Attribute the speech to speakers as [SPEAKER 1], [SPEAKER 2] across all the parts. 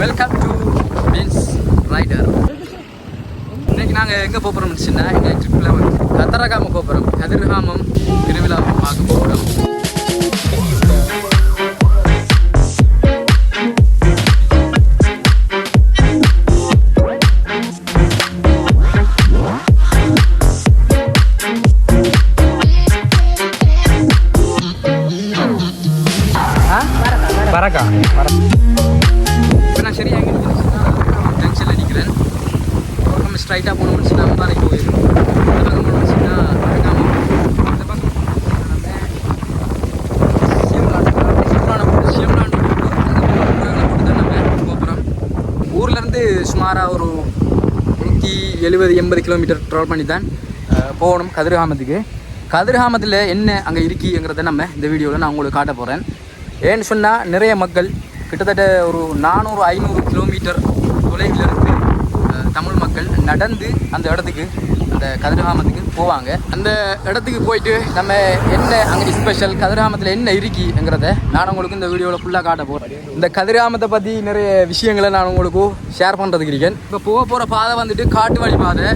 [SPEAKER 1] Welcome to means rider இன்னைக்கு நாங்கள் எங்கே போகிறோம்னு சொன்னால் எங்கள் ட்ரிப்பில் வந்து கத்தரகாம போகிறோம் கதிர்காமம் திருவிழாவும் பார்க்க போகிறோம் ஸ்ட்ரைட்டாக போன அடக்காம அந்த பக்கம் சிம்லான் சிம்லானை தான் நம்ம போகிறோம் ஊர்லேருந்து சுமாராக ஒரு நூற்றி எழுபது எண்பது கிலோமீட்டர் ட்ராவல் பண்ணி தான் போகணும் கதிர்காமத்துக்கு. கதிர்காமத்தில் என்ன அங்கே இருக்கிங்கிறத நம்ம இந்த வீடியோவில் நான் உங்களுக்கு காட்ட போகிறேன் ஏன்னு சொன்னால் நிறைய மக்கள் கிட்டத்தட்ட ஒரு நானூறு ஐநூறு கிலோமீட்டர் தொலைவில் இருந்து அஹ், தமிழ் மக்கள் நடந்து அந்த இடத்துக்கு அந்த கதிர்காமத்துக்கு போவாங்க. அந்த இடத்துக்கு போயிட்டு நம்ம என்ன அங்கே ஸ்பெஷல் கதிர்காமத்தில் என்ன இருக்கிங்கிறத நான் உங்களுக்கு இந்த வீடியோவில் ஃபுல்லாக காட்ட போகிறேன் இந்த கதிர்காமத்தை பற்றி நிறைய விஷயங்களை நான் உங்களுக்கு ஷேர் பண்ணுறதுக்கு இருக்கேன். இப்போ போக போகிற பாதை வந்துட்டு காட்டு வழி பாதை.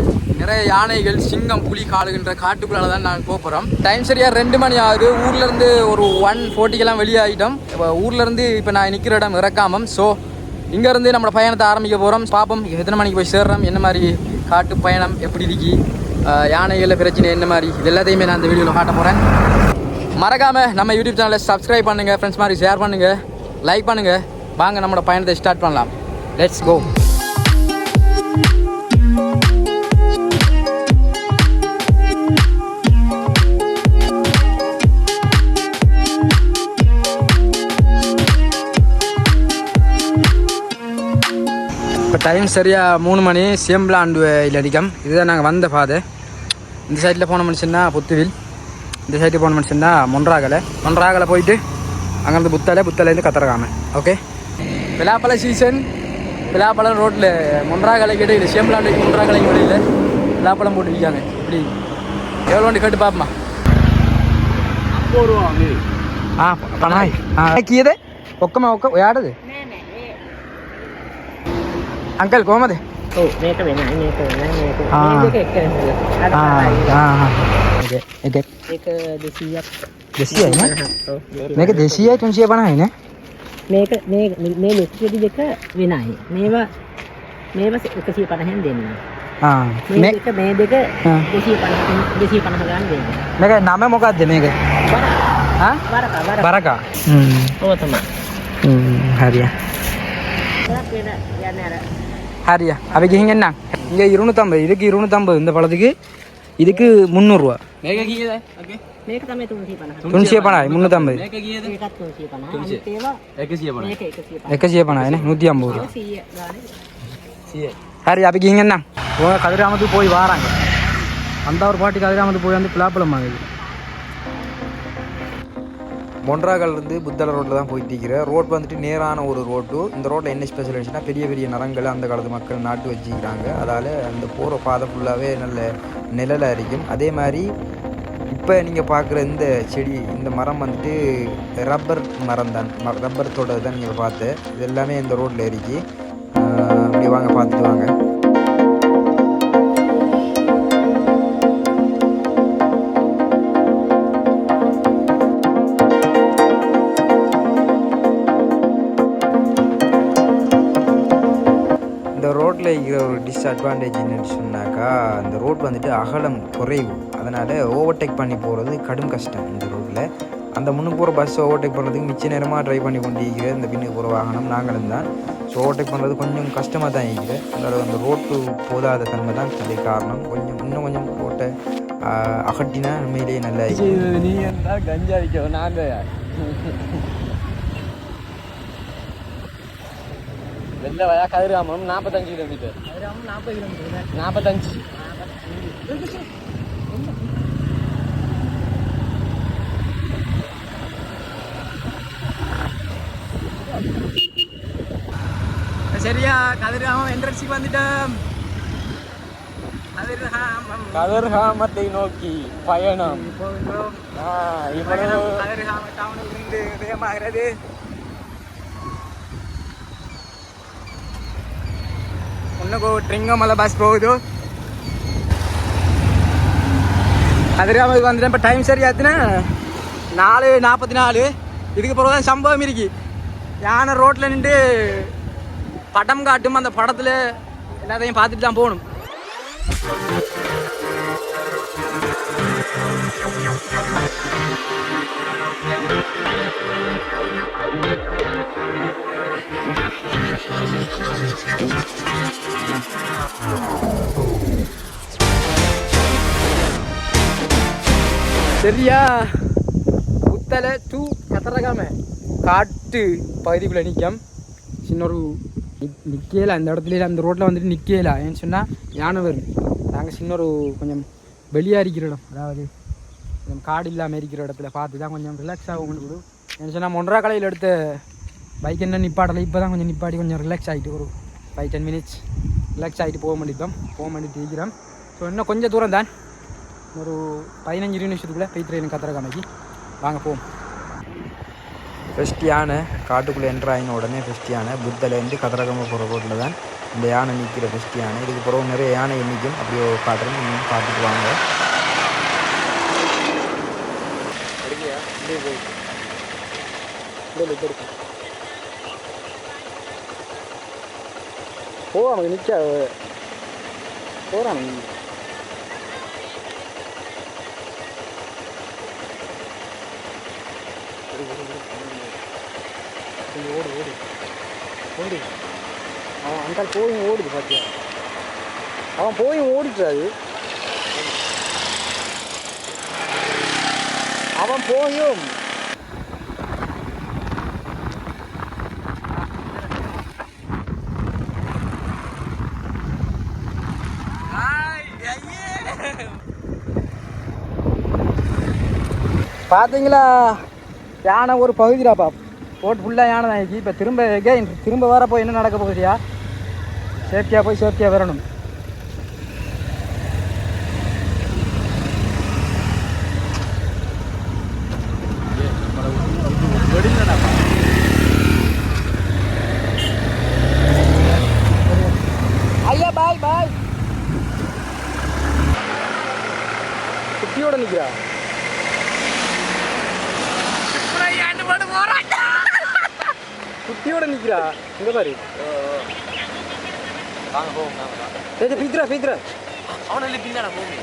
[SPEAKER 1] நிறைய யானைகள் சிங்கம் புலி காடுகின்ற காட்டுக்குள்ளால தான் நான் போக போகிறோம் டைம் சரியாக ரெண்டு மணி ஆகுது. ஊர்லேருந்து ஒரு ஒன் ஃபோர்ட்டிக்கெல்லாம் வெளியாகிட்டோம் இப்போ ஊர்லேருந்து இப்போ நான் நிற்கிற இடம் இறக்காமம். ஸோ இங்கேருந்து நம்ம பயணத்தை ஆரம்பிக்க போகிறோம் பார்ப்போம் எத்தனை மணிக்கு போய் சேர்றோம்? என்ன மாதிரி காட்டு பயணம் எப்படி இருக்கு? யானைகளில் பிரச்சனை என்ன மாதிரி? இது எல்லாத்தையுமே நான் அந்த வீடியோவில் காட்ட போகிறேன் மறக்காமல் நம்ம யூடியூப் சேனலை சப்ஸ்கிரைப் பண்ணுங்கள் ஃப்ரெண்ட்ஸ் மாதிரி ஷேர் பண்ணுங்கள் லைக் பண்ணுங்கள் வாங்க நம்மளோட பயணத்தை ஸ்டார்ட் பண்ணலாம். லெட்ஸ் கோ டைம் சரியாக மூணு மணி சேம்பிளாண்டு இல்லை அடிக்கம் இதுதான் நாங்கள் வந்த பாதை. இந்த சைட்டில் போன மனுஷன்னா புத்துவில். இந்த சைட்டில் போன மனுஷன்னா மொன்றாகலை. மொன்றாகலை போயிட்டு அங்கேருந்து புத்தலை புத்தலேருந்து கத்துறக்காம ஓகே? விழாப்பழ சீசன் பிலாப்பழம் ரோட்டில் மொன்றாகலை கேட்டு இல்லை சேம்பிளாண்டு மொன்றாகலைக்கு வழியில் விழாப்பழம் போட்டு விற்காங்க இப்படி. எவ்வளோ கேட்டு பார்ப்போமா ஆ பணாய் ஆ கீதை. ஒக்கமா ஒக்க யாடுது අංකල්
[SPEAKER 2] කොහමද? මේක වෙනයි මේක වෙනයි මේක මේක එක එක අර
[SPEAKER 1] එක
[SPEAKER 2] එක 200ක්
[SPEAKER 1] 200යි නේ? මේක 200යි 350යි නේ?
[SPEAKER 2] මේක මේ මේ ලෙක්කෙදි දෙක වෙනයි. මේවා මේවා 150න් දෙන්න.
[SPEAKER 1] ආ
[SPEAKER 2] මේක
[SPEAKER 1] මේ
[SPEAKER 2] දෙක 250 250 ගන්න දෙන්න.
[SPEAKER 1] මේක නම මොකද්ද මේක? ආ?
[SPEAKER 2] බරකා
[SPEAKER 1] බරකා හ්ම්
[SPEAKER 2] ඔය තමයි. හ්ම්. හරිය. යන්නේ අර
[SPEAKER 1] ஹாரியா. அவைக்கு என்ன? இங்கே இருநூத்தம்பது இதுக்கு இருநூத்தம்பது இந்த பழத்துக்கு. இதுக்கு முந்நூறுரூவா துணிசிய பணா முந்நூற்றம்பது எக்கசிய பணா என்ன? நூற்றி ஐம்பது ரூபா. சரி அவைக்கு இங்கே என்ன? கதிராமத்துக்கு போய் வாராங்க. அந்த ஒரு பாட்டி கதிராமத்துக்கு போய் வந்து பிளாப்பழம் வாங்குது.
[SPEAKER 3] மொன்றாகல்லேருந்து புத்தள ரோட்டில் தான் போயிட்டு இருக்கிற ரோட் வந்துட்டு நேரான ஒரு ரோட்டு. இந்த ரோட்டில் என்ன ஸ்பெஷல் இருந்துச்சுன்னா பெரிய பெரிய நரங்கள் அந்த காலத்து மக்கள் நாட்டு வச்சுக்கிறாங்க அதால் அந்த போகிற பாதை ஃபுல்லாகவே நல்ல நிழலாக இருக்கும். அதே மாதிரி இப்போ நீங்கள் பார்க்குற இந்த செடி இந்த மரம் வந்துட்டு ரப்பர் மரம் தான். ரப்பர் தோட்டத்தை தான் நீங்கள் பார்த்து இது எல்லாமே இந்த ரோட்டில் இருக்கு. அப்படி வாங்க பார்த்துட்டு வாங்க. டிஸ்அட்வான்டேஜ் என்னன்னு சொன்னாக்கா இந்த ரோட் வந்துட்டு அகலம் குறைவு. அதனால் ஓவர்டேக் பண்ணி போகிறது கடும் கஷ்டம் இந்த ரோட்டில் அந்த முன்னுக்கு போகிற பஸ் ஓவர்டேக் பண்ணுறதுக்கு மிச்ச நேரமாக ட்ரை பண்ணி கொண்டு இருக்கிற இந்த பின்னுக்கு போகிற வாகனம் நாங்களும் தான். ஸோ ஓவர்டேக் பண்ணுறது கொஞ்சம் கஷ்டமாக தான் இருக்குது. அதோட அந்த ரோட்டு போதாத தன்மை தான் இதுக்கு காரணம். கொஞ்சம் இன்னும் கொஞ்சம் ரோட்டை அகட்டினா உண்மையிலேயே நல்லா இருக்கும்.
[SPEAKER 1] நீ என்ன கஞ்சா விற்கும் நாங்கள் வெளில வயா கதிராமம் நாற்பத்தஞ்சு கிலோமீட்டர் நாற்பத்தஞ்சு சரியா கதிராமம் என்ட்ரன்ஸுக்கு வந்துட்டோம்.
[SPEAKER 4] கதிர்காமத்தை நோக்கி பயணம். இவ்வளவு
[SPEAKER 1] கதிர்காம டவுனுக்கு இருந்து வேகமாகிறது எனக்கு ட்ரிங்கமலை பஸ் போகுது கதிராமதுக்கு வந்துட்டேன் இப்போ டைம் சரியாச்சுன்னா நாலு நாற்பத்தி நாலு இதுக்கு பிறகு தான் சம்பவம் இருக்கு யானை ரோட்டில் நின்று படம் காட்டும் அந்த படத்தில் எல்லாத்தையும் பார்த்துட்டு தான் போகணும் சரியா? புத்தலை டூ கத்தரகாம காட்டு பகுதிக்குள்ளே நிற்கும் சின்ன ஒரு நிற்கல அந்த இடத்துல அந்த ரோட்டில் வந்துட்டு நிற்கல ஏன்னு சொன்னால் யானை வரும் நாங்கள் சின்ன ஒரு கொஞ்சம் வெளியாக இருக்கிற இடம். அதாவது கொஞ்சம் காடு இல்லாமல் இருக்கிற இடத்துல பார்த்து தான் கொஞ்சம் ரிலாக்ஸ் ஆகும் உங்களுக்கு ஏன்னு சொன்னால் ஒன்றரை கலையில் எடுத்த பைக் என்ன நிப்பாடலை இப்போ தான் கொஞ்சம் நிப்பாடி கொஞ்சம் ரிலாக்ஸ் ஆகிட்டு ஒரு ஃபைவ் டென் மினிட்ஸ் ரிலாக்ஸ் ஆகிட்டு போக மாட்டேன் போக வேண்டிட்டு இருக்கிறோம். ஸோ இன்னும் கொஞ்சம் தூரம் தான். ஒரு பதினஞ்சு இருபது நிமிஷத்துக்குள்ளே பெய்த்துறையின் கத்திரகாமைக்கு வாங்க போவோம்.
[SPEAKER 3] ஃபஸ்ட் யானை காட்டுக்குள்ளே என்ட்ரு ஆகின உடனே ஃபஸ்ட் யானை புத்தலேருந்து கதிரகம போகிற ரோட்டில் தான் இந்த யானை நிற்கிற ஃபஸ்ட் யானை இதுக்கு பிறகு நிறைய யானை எண்ணிக்கும் அப்படியே காட்டுறேன். நீங்கள் பார்த்துட்டு வாங்க.
[SPEAKER 1] போவாங்க நிற்க போகிறாங்க ஓடி ஓடி ஓடி. அவன் அந்த போய் ஓடுது பார்த்தியா அவன் போய் ஓடிட்டாரு அவன் போயும். பார்த்தீங்களா யானை ஒரு பகுதிடாப்பா போட்டு ஃபுல்லாக யானை தான் இப்போ திரும்ப கே திரும்ப வர போய் என்ன நடக்க போகுதியா? சேஃப்டியாக போய் சேஃப்டியாக வரணும். ஐயா பாய் பாய் குட்டியோட நிற்கிறா குட்டியோட நிக்கிறா? இங்க பாரு.
[SPEAKER 4] வாங்க போவோம் வாங்க
[SPEAKER 1] ஏய் பீத்ரா பீத்ரா.
[SPEAKER 4] அவனால பின்னாட போங்க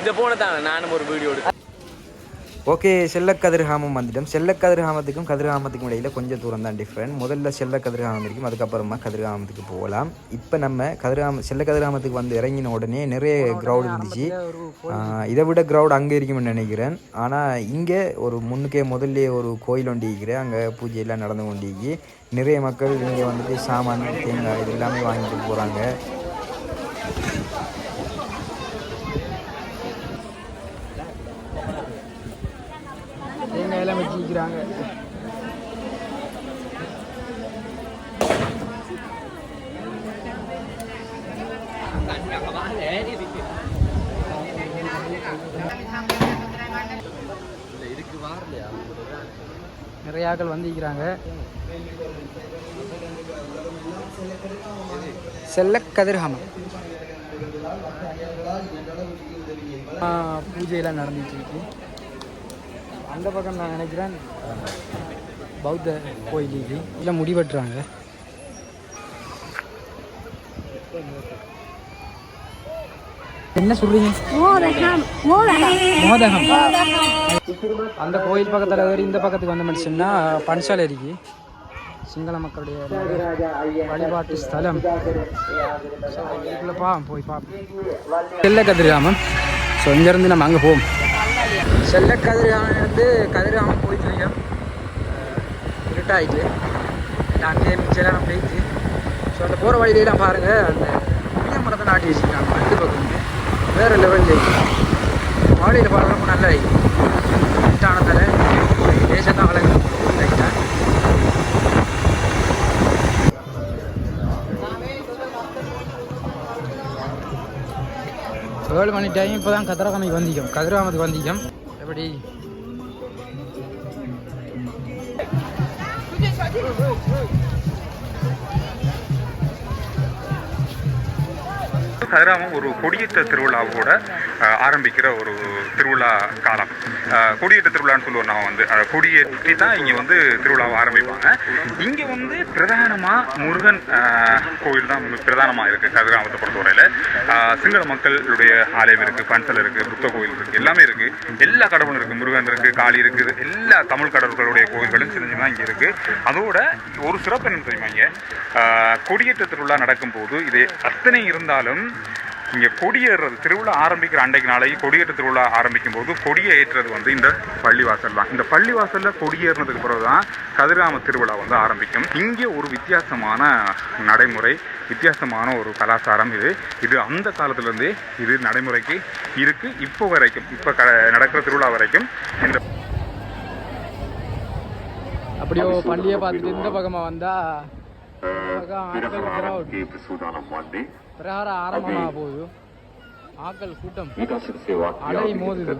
[SPEAKER 4] இந்த போன தானே நானும் ஒரு வீடியோ எடுத்து
[SPEAKER 3] ஓகே செல்லக்கதிர்காமம் வந்துட்டோம் செல்லக்கதிர்காமத்துக்கும் கதிர்காமத்துக்கும் இடையில் கொஞ்சம் தூரம் தான் டிஃப்ரெண்ட் முதல்ல செல்லக்கதிர்காமம் இருக்கும். அதுக்கப்புறமா கதிர்காமத்துக்கு போகலாம். இப்போ நம்ம கதிர்காம செல்லக்கதிர்காமத்துக்கு வந்து இறங்கின உடனே நிறைய க்ரௌட் இருந்துச்சு. இதை விட க்ரௌட் அங்கே இருக்கும்னு நினைக்கிறேன். ஆனால் இங்கே ஒரு முன்னுக்கே முதல்ல ஒரு கோயில் ஒண்டி இருக்கிறேன் அங்கே பூஜையெல்லாம் நடந்து கொண்டிருக்கு. நிறைய மக்கள் இங்கே வந்துட்டு சாமான் தேங்காய் இது எல்லாமே வாங்கிட்டு போகிறாங்க
[SPEAKER 1] நிறைய ஆட்கள் வந்திருக்கிறாங்க. செல்ல கதிர்காமம் ஆ, பூஜையெல்லாம் நடந்துட்டு இருக்கு. அந்த பக்கம் நான் நினைக்கிறேன் பௌத்த கோயில் இது இல்லை முடி வெட்டுறாங்க என்ன சொல்றீங்க? மோதகம். அந்த கோயில் பக்கத்தில் ஏறி இந்த பக்கத்துக்கு வந்த மனுஷன்னா பன்சாலை இருக்கு சிங்கள மக்களுடைய வழிபாட்டு ஸ்தலம். இதுக்குள்ள பா போய் பார்ப்போம் செல்ல கதிர்காமம் ஸோ இங்கேருந்து நம்ம அங்கே போவோம். செல்ல கதிர்காமம் கதிர்காமம் போயிட்டு இருக்கோம் இருட்டாயிட்டு. அங்கேயே மிச்சம் நம்ம போயிட்டு. ஸோ அந்த போகிற வழியிலாம் பாருங்கள் அந்த புளிய மரத்தை நாட்டி வச்சுருக்காங்க. ரெண்டு பக்கம். வேறு லெவலில் மாடியில் பாருங்க ரொம்ப நல்லா இட்டான தலை தேசத்தான் அழகு லைட்டாக ஏழு மணி டைம் இப்போ தான் கதிரகாமைக்கு வந்திக்கும் கதிரகாமத்துக்கு வந்திக்கும் எப்படி?
[SPEAKER 5] கதிராமம் ஒரு கொடியேற்ற திருவிழாவோட ஆரம்பிக்கிற ஒரு திருவிழா காலம். கொடியேற்ற திருவிழான்னு சொல்லுவோம் நான் வந்து. அதை கொடியேற்றி தான் இங்கே வந்து திருவிழாவை ஆரம்பிப்பாங்க. இங்கே வந்து பிரதானமாக முருகன் கோயில் தான் பிரதானமாக இருக்குது கதிராமத்தை பொறுத்தவரையில். சிங்கள மக்களுடைய ஆலயம் இருக்குது பன்சல் இருக்குது புத்த கோயில் இருக்குது எல்லாமே இருக்குது எல்லா கடவுளும் இருக்குது முருகன் இருக்குது காளி இருக்குது எல்லா தமிழ் கடவுள்களுடைய கோயில்களும் சின்ன சின்னதாக இங்கே இருக்குது அதோட ஒரு சிறப்பு என்ன தெரியுமா இங்கே? கொடியேற்ற திருவிழா நடக்கும்போது இது அத்தனை இருந்தாலும் இங்கே கொடியேறுறது திருவிழா ஆரம்பிக்கிற அன்றைக்கு நாளைக்கு கொடியேற்ற திருவிழா ஆரம்பிக்கும் போது கொடியை ஏற்றுறது வந்து இந்த பள்ளிவாசல் தான். இந்த பள்ளிவாசலில் கொடியேறினதுக்கு பிறகு தான் கதிராம திருவிழா வந்து ஆரம்பிக்கும். இங்கே ஒரு வித்தியாசமான நடைமுறை வித்தியாசமான ஒரு கலாச்சாரம் இது. இது அந்த காலத்துலேருந்தே இது நடைமுறைக்கு இருக்குது இப்போ வரைக்கும் இப்போ க நடக்கிற திருவிழா வரைக்கும் இந்த
[SPEAKER 1] அப்படியோ பள்ளியை பார்த்துட்டு இந்த பக்கமாக வந்தால். பிரகாரம் ஆரம்பமாக போகுது ஆட்கள் கூட்டம். அலை மோதுது.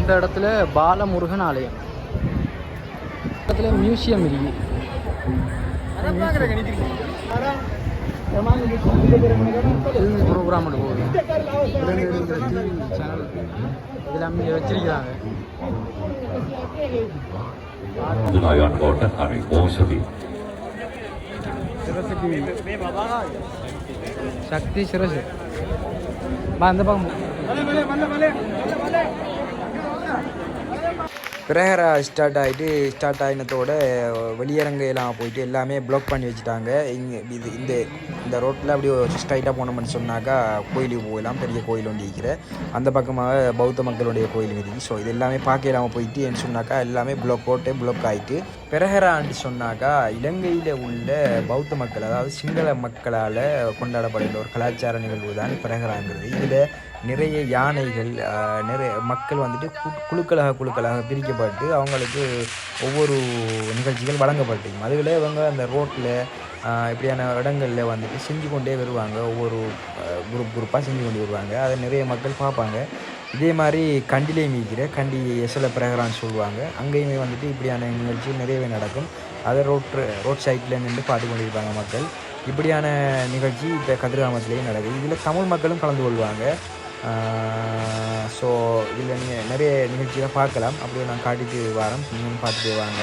[SPEAKER 1] இந்த இடத்துல பாலமுருகன் ஆலயம். இடத்துல மியூசியம் இருக்கு. ப்ரோக்ராம் போகுது. சேனல் இதெல்லாம் வச்சிருக்கிறாங்க.
[SPEAKER 6] शक्ती
[SPEAKER 1] शिरस. बांध बघ பா
[SPEAKER 3] பிரஹரா ஸ்டார்ட் ஆகிட்டு ஸ்டார்ட் ஆகினத்தோட வெளியரங்கையெல்லாம் போயிட்டு எல்லாமே பிளாக் பண்ணி வச்சுட்டாங்க. இங்கே இது இந்த இந்த ரோட்டில் அப்படியே ஸ்ட்ரைட்டாக போனோம்னு சொன்னாக்கா கோயிலுக்கு போகலாம். பெரிய கோயில் ஒன்று இருக்கிற அந்த பக்கமாக பௌத்த மக்களுடைய கோயில் இருக்குது. ஸோ இது எல்லாமே பார்க்க இல்லாமல் போயிட்டு என்ன சொன்னாக்கா எல்லாமே பிளாக் போட்டு பிளாக் ஆகிட்டு பிரஹரான்னு சொன்னாக்கா இலங்கையில் உள்ள பௌத்த மக்கள் அதாவது சிங்கள மக்களால் கொண்டாடப்படுகிற ஒரு கலாச்சார நிகழ்வு தான் பிரஹராங்கிறது. இதில் நிறைய யானைகள் நிறைய மக்கள் வந்துட்டு குழுக்களாக குழுக்களாக பிரிக்கப்பட்டு அவங்களுக்கு ஒவ்வொரு நிகழ்ச்சிகள் வழங்கப்பட்டிருக்கும் அதில் இவங்க அந்த ரோட்டில் இப்படியான இடங்களில் வந்துட்டு செஞ்சு கொண்டே வருவாங்க. ஒவ்வொரு குரூப் குரூப்பாக செஞ்சு கொண்டு வருவாங்க. அதை நிறைய மக்கள் பார்ப்பாங்க. இதே மாதிரி கண்டிலேயும் மீக்கிற கண்டி எசல பிரகரான்னு சொல்லுவாங்க. அங்கேயுமே வந்துட்டு இப்படியான நிகழ்ச்சி நிறையவே நடக்கும். அதை ரோட் ரோட் சைட்டில் நின்று பார்த்து கொண்டிருப்பாங்க மக்கள். இப்படியான நிகழ்ச்சி இப்போ கதிர்காமத்திலேயே நடக்குது. இதில் தமிழ் மக்களும் கலந்து கொள்வாங்க. ஸோ இதில் நீங்கள் நிறைய நிகழ்ச்சிகளை பார்க்கலாம். அப்படியே நான் காட்டிட்டு வரேன். நீங்களும் பார்த்துட்டு வாங்க.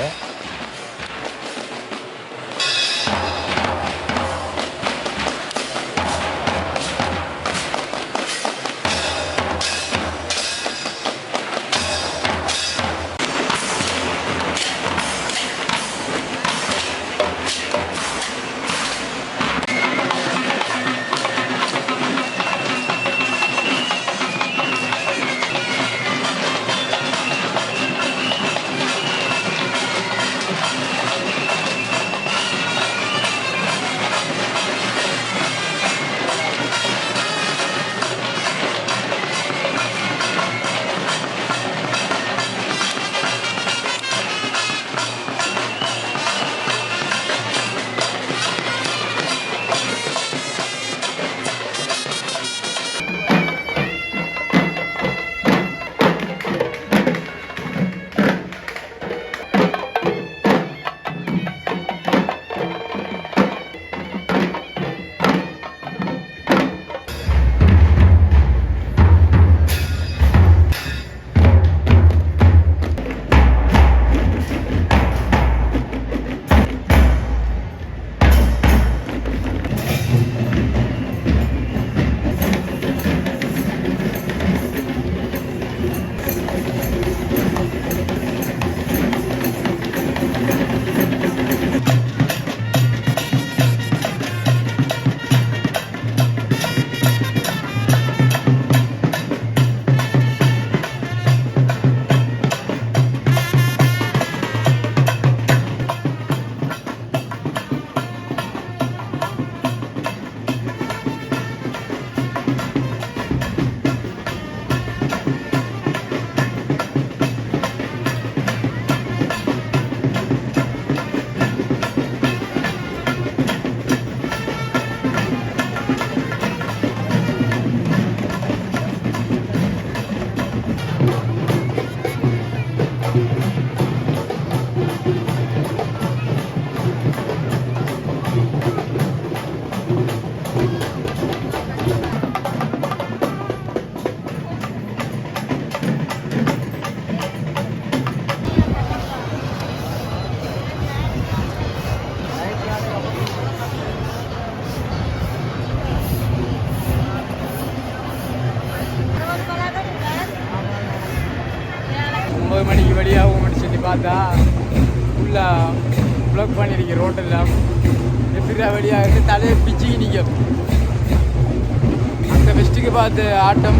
[SPEAKER 1] ஃபெஸ்ட்டுக்கு ஆட்டம்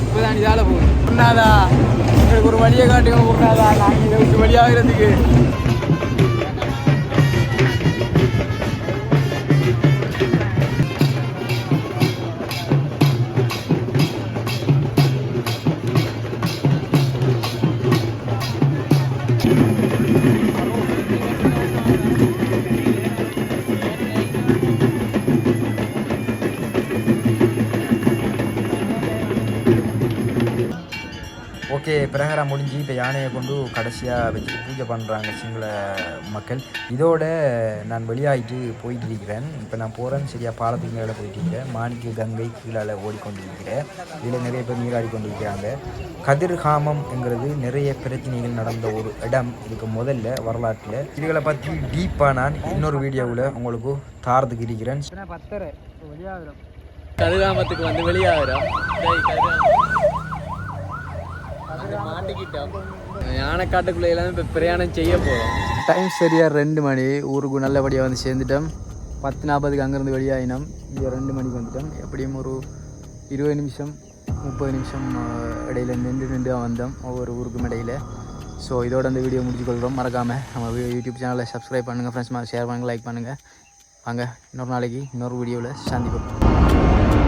[SPEAKER 1] இப்போதான் இதால் போகுது. ஒன்றாதா எங்களுக்கு ஒரு வழியை காட்டுங்க ஒன்றாதா நாங்கள் இதை விட்டு வெளியாகிறதுக்கு
[SPEAKER 3] ஓகே பிரகரம் முடிஞ்சு இப்போ யானையை கொண்டு கடைசியாக வச்சு பூஜை பண்ணுறாங்க சிங்கள மக்கள். இதோட நான் வெளியாகிட்டு போயிட்டு இருக்கிறேன். இப்போ நான் போகிறேன் சரியாக பாலத்துக்கு மேலே போயிட்டு இருக்கிறேன். மாணிக்க கங்கை கீழால் ஓடிக்கொண்டிருக்கிறேன். இதில் நிறைய பேர் நீராடி கொண்டிருக்கிறாங்க. கதிர்காமம்ங்கிறது நிறைய பிரச்சனைகள் நடந்த ஒரு இடம். இதுக்கு முதல்ல வரலாற்றில். இதுகளை பற்றி டீப்பாக நான் இன்னொரு வீடியோவில் உங்களுக்கு தாரத்துக்கு இருக்கிறேன்.
[SPEAKER 1] பத்தரை? வெளியாகிறோம்.
[SPEAKER 4] கதிராமத்துக்கு வந்து வெளியாகிறோம். யானைக்காட்டுக்குள்ள எல்லாமே இப்போ பிரயாணம் செய்ய போகிறோம்
[SPEAKER 1] டைம் சரியாக ரெண்டு மணி. ஊருக்கு நல்லபடியாக வந்து சேர்ந்துட்டோம். பத்து நாற்பதுக்கு அங்கேருந்து வெளியாகினோம் இங்கே ரெண்டு மணிக்கு வந்துட்டோம். எப்படியும் ஒரு இருபது நிமிஷம் முப்பது நிமிஷம் இடையில நின்று நின்று தான் வந்தோம். ஒவ்வொரு ஊருக்கும் இடையில. ஸோ இதோட அந்த வீடியோ முடிச்சுக்கொள்கிறோம் மறக்காமல் நம்ம யூடியூப் சேனலை சப்ஸ்கிரைப் பண்ணுங்கள் ஃப்ரெண்ட்ஸ் ஷேர் பண்ணுங்கள் லைக் பண்ணுங்கள் வாங்க இன்னொரு நாளைக்கு இன்னொரு வீடியோவில் சந்திப்போம்.